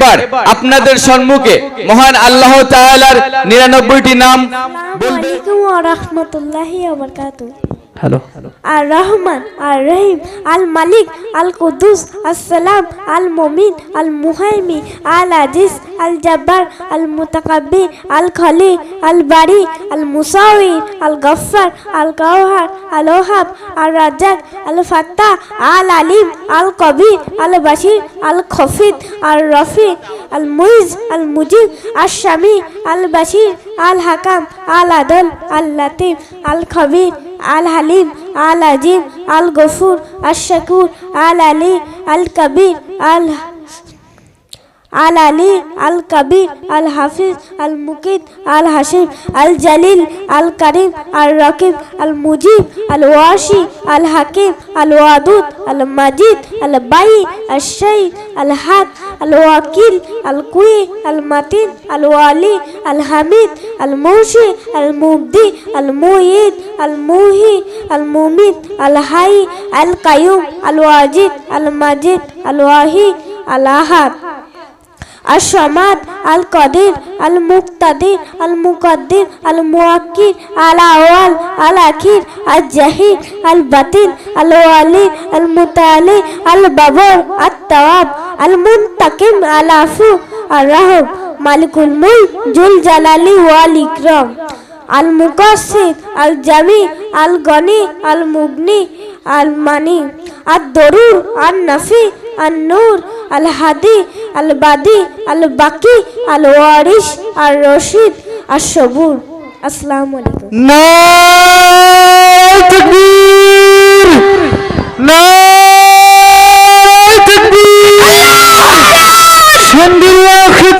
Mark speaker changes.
Speaker 1: এবার আপনাদের সম্মুখে মহান আল্লাহ তাআলার নিরানব্বইটি নাম
Speaker 2: বলবে। حلو الرحمن الرحيم الملك القدوس السلام المؤمن المهيمن العزيز الجبار المتكبر الخليل البريء المصور الغفار الجوهر الوهاب الرزاق الفتاح العليم الكبير البشير الخفيد الرفيع المعز المجيب الشميع البشير الحكم العدل اللطيف الخبير الحليم العظيم الغفور الشكور العلي الكبير الحليم العلي الكبير الحفيظ المكيد الحشيم الجليل الكريم الرقيب المجيب الواشي الحكيم الوادود المجيد البي الشيء الحق الوكيل القوي المتين الوالي الحميد الموشي المبدي المؤيد الموهي المميت الحي القيوم الواجد المجيد الواهي الأحد. আর সমাদ, আল কদির, আল মুক্তাদির, আল মুকদ্দির, আল মুয়াক্কির, আল আওয়াল, আল আখির, আল জাহির, আল বাতিন আল ওয়ালি, আল মুতালি, আল বাবর আল তাওয়াব, আল মুনতাকিম, আল আফু আর রাহব, মালিকুল মুল জুল জালালি ওয়াল ইকরম, আল মুকসিদ আল জামি, আল গনি, আল মুগনি, আল মানি আর দরুর আর নাফি আল নূর আল হাদি আল বাদি আল বাকি আল ওয়ারিস আর রশিদ আর সবুর আসসালামু আলাইকুম